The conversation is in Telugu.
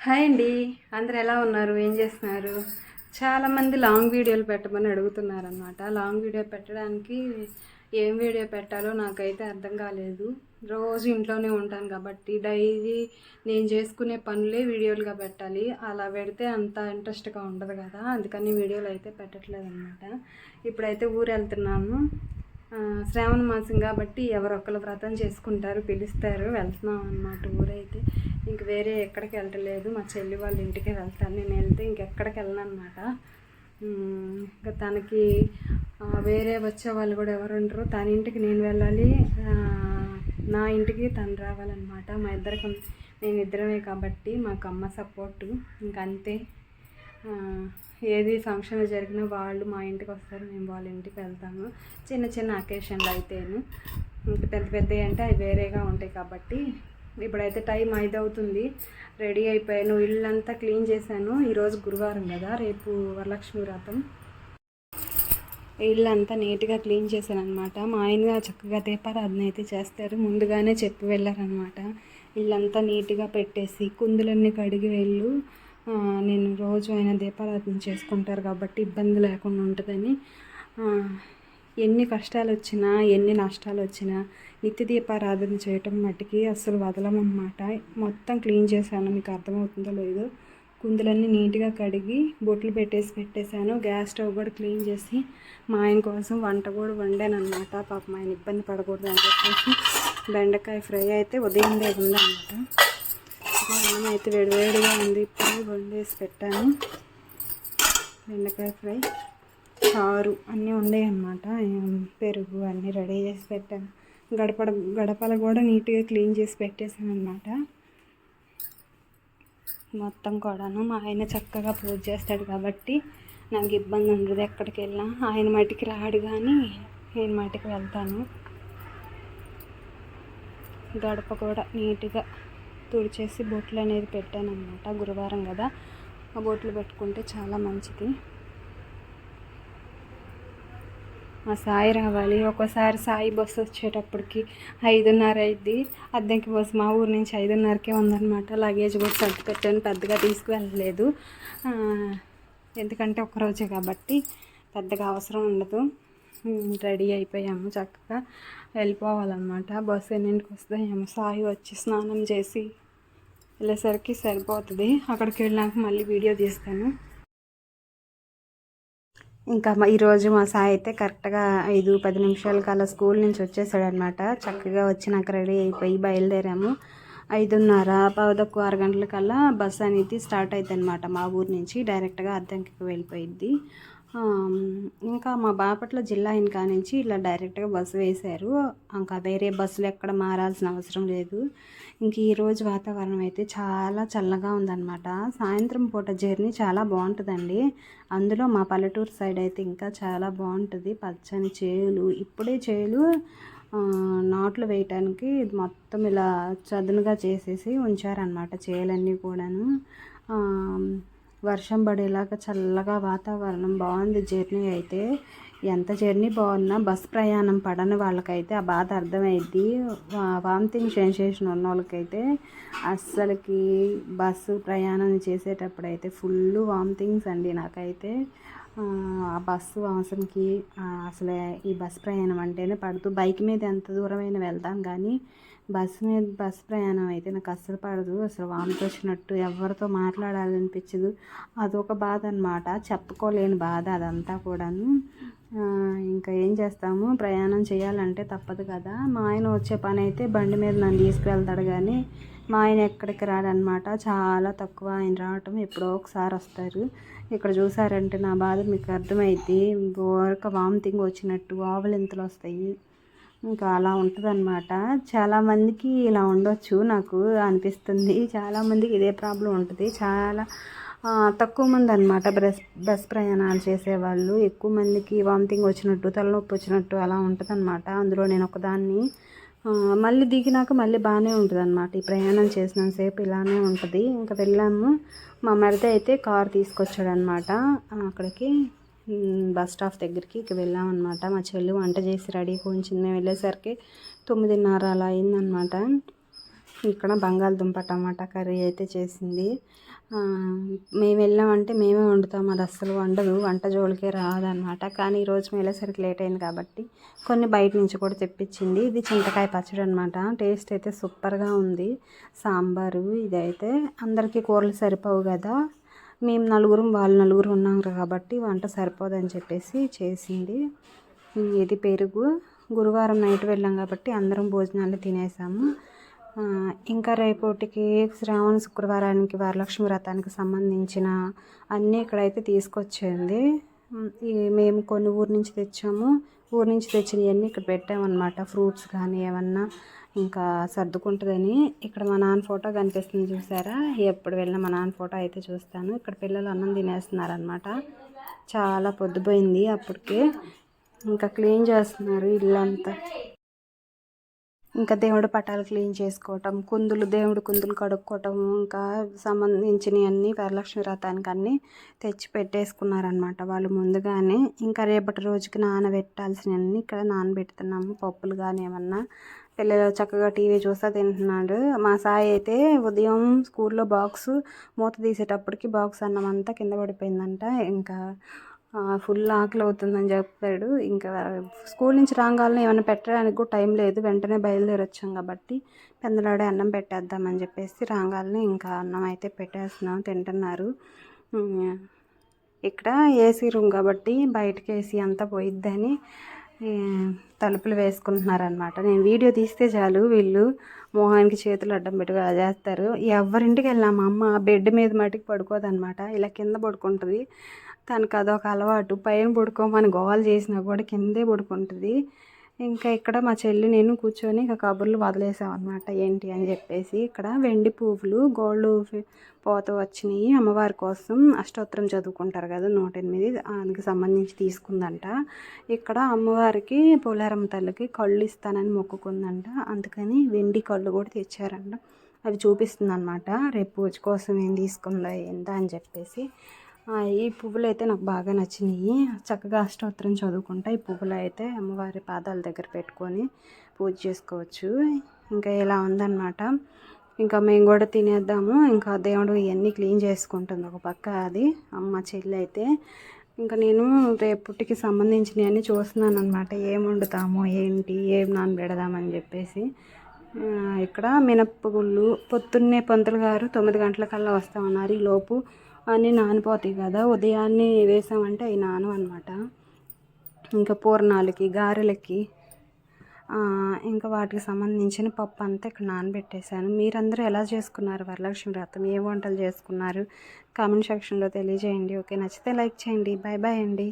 హాయ్ అండి. అందరు ఎలా ఉన్నారు? ఏం చేస్తున్నారు? చాలామంది లాంగ్ వీడియోలు పెట్టమని అడుగుతున్నారనమాట లాంగ్ వీడియో పెట్టడానికి ఏం వీడియో పెట్టాలో నాకైతే అర్థం కాలేదు. రోజు ఇంట్లోనే ఉంటాను కాబట్టి డైలీ నేను చేసుకునే పనులే వీడియోలుగా పెట్టాలి. అలా పెడితే అంత ఇంట్రెస్ట్గా ఉండదు కదా. అందుకని వీడియోలు అయితే పెట్టట్లేదు అనమాట ఇప్పుడైతే ఊరు వెళ్తున్నాను శ్రావణ మాసం కాబట్టి ఎవరొక్కరు వ్రతం చేసుకుంటారు పిలుస్తారు వెళ్తున్నాం అన్నమాట ఊరైతే. ఇంక వేరే ఎక్కడికి వెళ్ళలేదు. మా చెల్లి వాళ్ళ ఇంటికే వెళ్తాను. నేను వెళ్తే ఇంకెక్కడికి వెళ్ళను అనమాట ఇంకా తనకి వేరే వచ్చే వాళ్ళు కూడా ఎవరు ఉండరు. తన ఇంటికి నేను వెళ్ళాలి. నా ఇంటికి తను రావాలన్నమాట. మా ఇద్దరికి నేను ఇద్దరమే కాబట్టి మాకు అమ్మ సపోర్టు. ఇంకంతే ఏది ఫంక్షన్ జరిగినా వాళ్ళు మా ఇంటికి వస్తారు మేము వాళ్ళ ఇంటికి వెళ్తాము చిన్న చిన్న అకేషన్లు అయితేను. ఇంకా పెద్ద పెద్ద అంటే అవి వేరేగా ఉంటాయి కాబట్టి ఇప్పుడైతే టైం ఐదు అవుతుంది రెడీ అయిపోయాను. ఇల్లంతా క్లీన్ చేశాను. ఈరోజు గురువారం కదా రేపు వరలక్ష్మి వ్రతం. ఇల్లు అంతా నీట్గా క్లీన్ చేశాను అనమాట మా ఆయన చక్కగా దీపారాధన అయితే చేస్తారు. ముందుగానే చెప్పి వెళ్ళారనమాట ఇల్లంతా నీట్గా పెట్టేసి కుందులన్నీ కడిగి వెళ్ళు. నేను రోజు ఆయన దీపారాధన చేసుకుంటారు కాబట్టి ఇబ్బంది లేకుండా ఉంటుందని. ఎన్ని కష్టాలు వచ్చినా ఎన్ని నష్టాలు వచ్చినా నిత్య దీపారాధన చేయటం మట్టికి అస్సలు వదలమన్నమాట. మొత్తం క్లీన్ చేశాను మీకు అర్థమవుతుందో లేదో. కుందులన్నీ నీట్గా కడిగి బొట్లు పెట్టేసి పెట్టేశాను. గ్యాస్ స్టవ్ కూడా క్లీన్ చేసి మా ఆయన కోసం వంట కూడా వండాను అనమాట పాపం ఆయన ఇబ్బంది పడకూడదు అని చెప్పేసి బెండకాయ ఫ్రై అయితే ఉదయందే ఉందన్నమాట అన్నం అయితే వేడివేడిగా ఉంది. ఇప్పుడు వండేసి పెట్టాను. బెండకాయ ఫ్రై చారు అన్నీ ఉండే అన్నమాట. పెరుగు అన్నీ రెడీ చేసి పెట్టాను. గడప గడపలు కూడా నీట్గా క్లీన్ చేసి పెట్టేశాను అనమాట మొత్తం కూడాను మా ఆయన చక్కగా పూజ చేస్తాడు కాబట్టి నాకు ఇబ్బంది ఉండదు ఎక్కడికి వెళ్ళినా. ఆయన మటుకి రాడు కానీ నేను మటుకు వెళ్తాను. గడప కూడా నీట్గా తుడిచేసి బొట్లు అనేది పెట్టాను అనమాట గురువారం కదా. ఆ బొట్లు పెట్టుకుంటే చాలా మంచిది. మా సాయి రావాలి. ఒక్కోసారి సాయి బస్సు వచ్చేటప్పటికి ఐదున్నర అయింది. అద్దెకి బస్సు మా ఊరు నుంచి ఐదున్నరకే ఉందన్నమాట. లగేజ్ కూడా సర్ది పెట్టాను. పెద్దగా తీసుకువెళ్ళలేదు. ఎందుకంటే ఒక్కరోజే కాబట్టి పెద్దగా అవసరం ఉండదు. రెడీ అయిపోయాము చక్కగా. వెళ్ళిపోవాలన్నమాట. బస్సు ఎన్నింటికి వస్తాయేమో సాయి వచ్చి స్నానం చేసి వెళ్ళేసరికి సరిపోతుంది. అక్కడికి వెళ్ళినాక మళ్ళీ వీడియో తీస్తాను. ఇంకా మా- ఈరోజు మా సాయి అయితే కరెక్ట్గా ఐదు పది నిమిషాల కల్లా స్కూల్ నుంచి వచ్చేసాడనమాట చక్కగా వచ్చి నాకు రెడీ అయిపోయి బయలుదేరాము. ఐదున్నర పదొక్కు ఆరు గంటల కల్లా బస్ అనేది స్టార్ట్ అవుతుంది అనమాట మా ఊరు నుంచి. డైరెక్ట్గా అద్దంకి వెళ్ళిపోయిద్ది. ఇంకా మా బాపట్ల జిల్లా ఇంకా నుంచి ఇలా డైరెక్ట్గా బస్సు వేశారు. ఇంకా వేరే బస్సులు ఎక్కడ మారాల్సిన అవసరం లేదు. ఇంక ఈరోజు వాతావరణం అయితే చాలా చల్లగా ఉందన్నమాట. సాయంత్రం పూట జర్నీ చాలా బాగుంటుందండి. అందులో మా పల్లెటూరు సైడ్ అయితే ఇంకా చాలా బాగుంటుంది. పచ్చని చేలు ఇప్పుడే చేలు నాట్లు వేయటానికి మొత్తం ఇలా చదునుగా చేసేసి ఉంచారనమాట చేలన్నీ కూడాను. వర్షం పడేలాగా చల్లగా వాతావరణం బాగుంది. జర్నీ అయితే ఎంత జర్నీ బాగున్నా బస్ ప్రయాణం పడని వాళ్ళకైతే ఆ బాధ అర్థమైద్ది. వామిటింగ్ సెన్సేషన్ ఉన్న వాళ్ళకైతే అస్సలకి బస్సు ప్రయాణం చేసేటప్పుడు అయితే ఫుల్ వామిటింగ్స్ అండి నాకైతే. ఆ, బస్సు వాసనకి అసలే అసలు ఈ బస్ ప్రయాణం అంటేనే పడుతూ బైక్ మీద ఎంత దూరమైనా వెళ్తాం కానీ బస్సు మీద బస్ ప్రయాణం అయితే నాకు అస్సలు పడదు. అసలు వామిట్ వచ్చినట్టు ఎవరితో మాట్లాడాలనిపించదు. అదొక బాధ అనమాట చెప్పుకోలేని బాధ అదంతా కూడాను. ఇంకా ఏం చేస్తాము? ప్రయాణం చేయాలంటే తప్పదు కదా. మా ఆయన వచ్చే పని అయితే బండి మీద నన్ను తీసుకువెళ్తాడు కానీ మా ఆయన ఎక్కడికి రాడనమాట చాలా తక్కువ ఆయన రావటం ఎప్పుడో ఒకసారి వస్తారు. ఇక్కడ చూసారంటే నా బాధ మీకు అర్థమైద్ది. ఊరక వామిటింగ్ వచ్చినట్టు ఆవులింతలు వస్తాయి. ఇంకా అలా ఉంటుందన్నమాట. చాలామందికి ఇలా ఉండొచ్చు నాకు అనిపిస్తుంది. చాలామందికి ఇదే ప్రాబ్లం ఉంటుంది. చాలా తక్కువ మంది అనమాట బస్ బస్ ప్రయాణాలు చేసేవాళ్ళు. ఎక్కువ మందికి వామిటింగ్ వచ్చినట్టు తలనొప్పి వచ్చినట్టు అలా ఉంటుంది అనమాట అందులో నేను ఒకదాన్ని మళ్ళీ దిగినాక మళ్ళీ బాగానే ఉంటుంది అనమాట ఈ ప్రయాణం చేసినంతసేపు ఇలానే ఉంటుంది. ఇంకా వెళ్ళాము. మా మరిది అయితే కార్ తీసుకొచ్చాడనమాట అక్కడికి. బస్ స్టాప్ దగ్గరికి ఇక వెళ్ళామన్నమాట. మా చెల్లి వంట చేసి రెడీ ఉంచింది. మేము వెళ్ళేసరికి తొమ్మిదిన్నర అలా అయిందనమాట ఇక్కడ బంగాళదుంప టమాటా కర్రీ అయితే చేసింది. మేము వెళ్ళామంటే మేమే వండుతాం. అది అస్సలు వండదు. వంట జోలికే రాదనమాట కానీ ఈరోజు మేము వెళ్ళేసరికి లేట్ అయింది కాబట్టి కొన్ని బయట నుంచి కూడా తెప్పించింది. ఇది చింతకాయ పచ్చడి అనమాట టేస్ట్ అయితే సూపర్గా ఉంది. సాంబారు ఇదైతే అందరికీ కూరలు సరిపోవు కదా. మేము నలుగురు వాళ్ళు నలుగురు ఉన్నాం కాబట్టి వంట సరిపోదని చెప్పేసి చేసింది. ఇది పెరుగు. గురువారం నైట్ వెళ్ళాం కాబట్టి అందరం భోజనాలు తినేసాము. ఇంకా రేపటికి శ్రావణ శుక్రవారానికి వరలక్ష్మి వ్రతానికి సంబంధించిన అన్నీ ఇక్కడైతే తీసుకొచ్చింది. మేము కొన్ని ఊరు నుంచి తెచ్చాము. ఊరు నుంచి తెచ్చినవన్నీ ఇక్కడ పెట్టామన్నమాట. ఫ్రూట్స్ కానీ ఏమన్నా ఇంకా సర్దుకుంటుందని ఇక్కడ మా నాన్న ఫోటో కనిపిస్తుంది చూసారా? ఎప్పుడు వెళ్ళినా మా నాన్న ఫోటో అయితే చూస్తాను. ఇక్కడ పిల్లలు అన్నం తినేస్తున్నారనమాట చాలా పొద్దుపోయింది అప్పటికే. ఇంకా క్లీన్ చేస్తున్నారు ఇల్లంతా. ఇంకా దేవుడి పటాలు క్లీన్ చేసుకోవటం కుందులు దేవుడి కుందులు కడుక్కోవటం ఇంకా సంబంధించినవి అన్నీ వరలక్ష్మి వ్రతానికి అన్నీ తెచ్చి పెట్టేసుకున్నారనమాట వాళ్ళు ముందుగానే. ఇంకా రేపటి రోజుకి నానబెట్టాల్సినవన్నీ ఇక్కడ నానబెడుతున్నాము. పప్పులు కానీ ఏమన్నా. పిల్లలు చక్కగా టీవీ చూస్తా తింటున్నాడు. మా సాయి అయితే ఉదయం స్కూల్లో బాక్స్ మూత తీసేటప్పటికి బాక్స్ అన్నం అంతా కింద పడిపోయిందంట. ఇంకా ఫుల్ ఆకలి అవుతుందని చెప్పాడు. ఇంకా స్కూల్ నుంచి రాగానే ఏమైనా పెట్టడానికి కూడా టైం లేదు. వెంటనే బయలుదేరి వచ్చాం కాబట్టి పెందలాడే అన్నం పెట్టేద్దామని చెప్పేసి రాగానే ఇంకా అన్నం అయితే పెట్టేస్తున్నాం తింటున్నారు. ఇక్కడ ఏసీ రూమ్ కాబట్టి బయటకి ఏసీ అంతా పోయిద్దని తలుపులు వేసుకుంటున్నారనమాట నేను వీడియో తీస్తే చాలు వీళ్ళు మొహానికి చేతులు అడ్డం పెట్టుకు అలా చేస్తారు ఎవరింటికి వెళ్ళినా మా అమ్మ బెడ్ మీద మటుకు పడుకోదనమాట ఇలా కింద పడుకుంటుంది. తనకు అదొక అలవాటు. పైన పడుకోమని గోవాలు చేసినా కూడా కిందే పడుకుంటుంది. ఇంకా ఇక్కడ మా చెల్లి నేను కూర్చొని ఇంకా కబుర్లు వదిలేసాం అనమాట ఏంటి అని చెప్పేసి ఇక్కడ వెండి పువ్వులు గోల్డ్ పోత వచ్చినాయి. అమ్మవారి కోసం అష్టోత్తరం చదువుకుంటారు కదా నూట ఎనిమిది దానికి సంబంధించి తీసుకుందంట. ఇక్కడ అమ్మవారికి పోలారమ్మ తల్లికి కళ్ళు ఇస్తానని మొక్కుకుందంట. అందుకని వెండి కళ్ళు కూడా తెచ్చారంట. అవి చూపిస్తుంది అనమాట రేపు పూజ కోసం ఏం తీసుకుందా ఏందా అని చెప్పేసి. ఈ పువ్వులు అయితే నాకు బాగా నచ్చినాయి. చక్కగా అష్టోత్తరం చదువుకుంటా ఈ పువ్వులు అయితే అమ్మవారి పాదాల దగ్గర పెట్టుకొని పూజ చేసుకోవచ్చు. ఇంకా ఇలా ఉందన్నమాట. ఇంకా మేము కూడా తినేద్దాము. ఇంకా దేవుడు ఇవన్నీ క్లీన్ చేసుకుంటుంది ఒక పక్క అది అమ్మ చెల్లి అయితే ఇంకా నేను రేపుటికి సంబంధించినవన్నీ చూస్తున్నాను అనమాట ఏం వండుతాము ఏంటి ఏం నానబెడదామని చెప్పేసి. ఇక్కడ మినప్పగుళ్ళు పొద్దున్నే పంతులు గారు తొమ్మిది గంటలకల్లా వస్తామన్నారు. ఈ లోపు అన్నీ నానిపోతాయి కదా ఉదయాన్నే వేసామంటే అవి నాను అనమాట ఇంకా పూర్ణాలకి గారెలకి ఇంకా వాటికి సంబంధించిన పప్పు అంతా ఇక్కడ నానబెట్టేశాను. మీరందరూ ఎలా చేసుకున్నారు వరలక్ష్మి వ్రతం? ఏ వంటలు చేసుకున్నారు? కామెంట్ సెక్షన్లో తెలియజేయండి. ఓకే నచ్చితే లైక్ చేయండి. బాయ్ బాయ్ అండి.